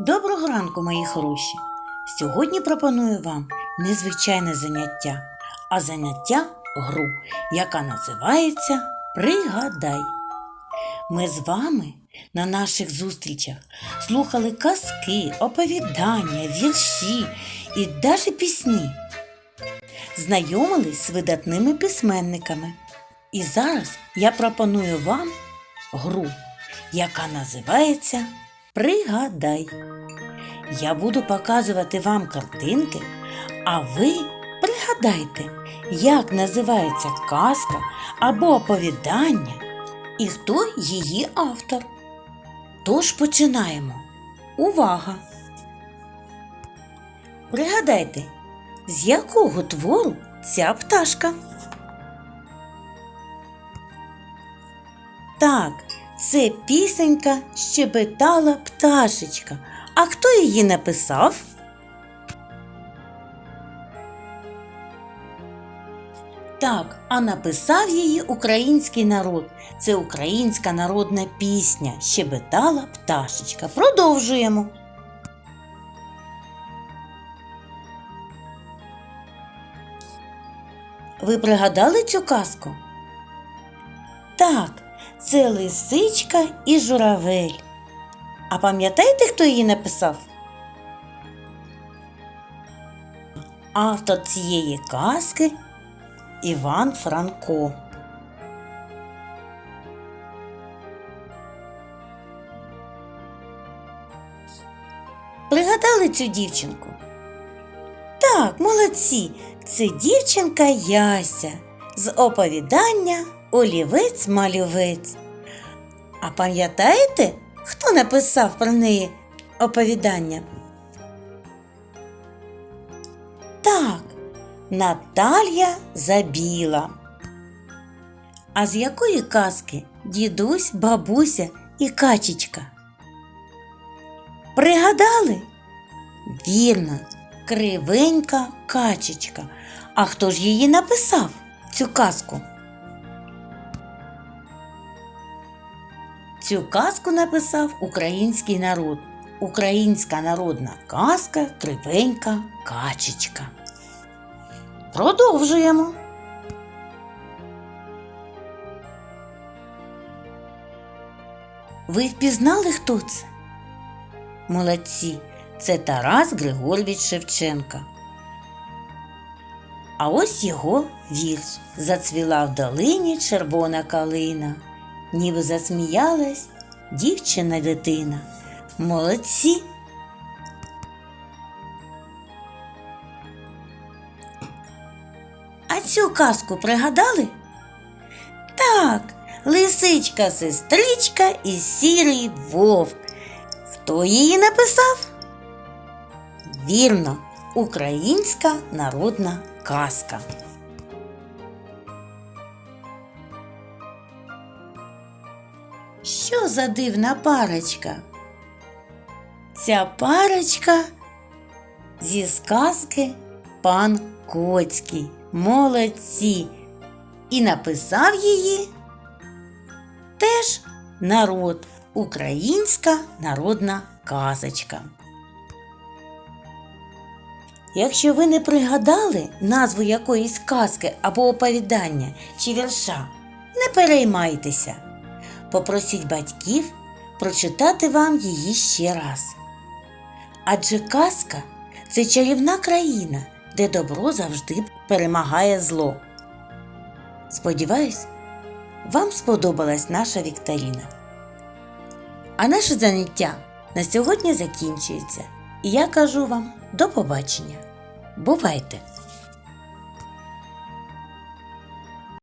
Доброго ранку, мої хороші! Сьогодні пропоную вам незвичайне заняття, а заняття гру, яка називається Пригадай. Ми з вами на наших зустрічах слухали казки, оповідання, вірші і навіть пісні. Знайомились з видатними письменниками. І зараз я пропоную вам гру, яка називається Пригадай. Я буду показувати вам картинки, а ви пригадайте, як називається казка або оповідання і хто її автор. Тож починаємо. Увага! Пригадайте, з якого твору ця пташка? Так, це пісенька щебетала пташечка. А хто її написав? Так, а написав її український народ. Це українська народна пісня Щебетала пташечка. Продовжуємо. Ви пригадали цю казку? Так, це лисичка і журавель. А пам'ятаєте, хто її написав? Автор цієї казки Іван Франко. Пригадали цю дівчинку? Так, молодці, це дівчинка Яся з оповідання Олівець малювець. А пам'ятаєте, хто написав про неї оповідання? Так, Наталія Забіла. А з якої казки дідусь, бабуся і качечка? Пригадали? Вірно, кривенька качечка. А хто ж її написав, цю казку? Цю казку написав український народ. Українська народна казка Кривенька качечка. Продовжуємо. Ви впізнали, хто це? Молодці, це Тарас Григорович Шевченка. А ось його вірш зацвіла в долині червона калина, ніби засміялась дівчина дитина. Молодці. А цю казку пригадали? Так, лисичка сестричка і сірий вовк. Хто її написав? Вірно, українська народна казка. Що за дивна парочка? Ця парочка зі сказки пан Коцький. Молодці. І написав її теж народ, українська народна казочка. Якщо ви не пригадали назву якоїсь казки або оповідання чи вірша, не переймайтеся. Попросіть батьків прочитати вам її ще раз. Адже казка це чарівна країна, де добро завжди перемагає зло. Сподіваюсь, вам сподобалась наша вікторіна. А наше заняття на сьогодні закінчується. І я кажу вам до побачення. Бувайте!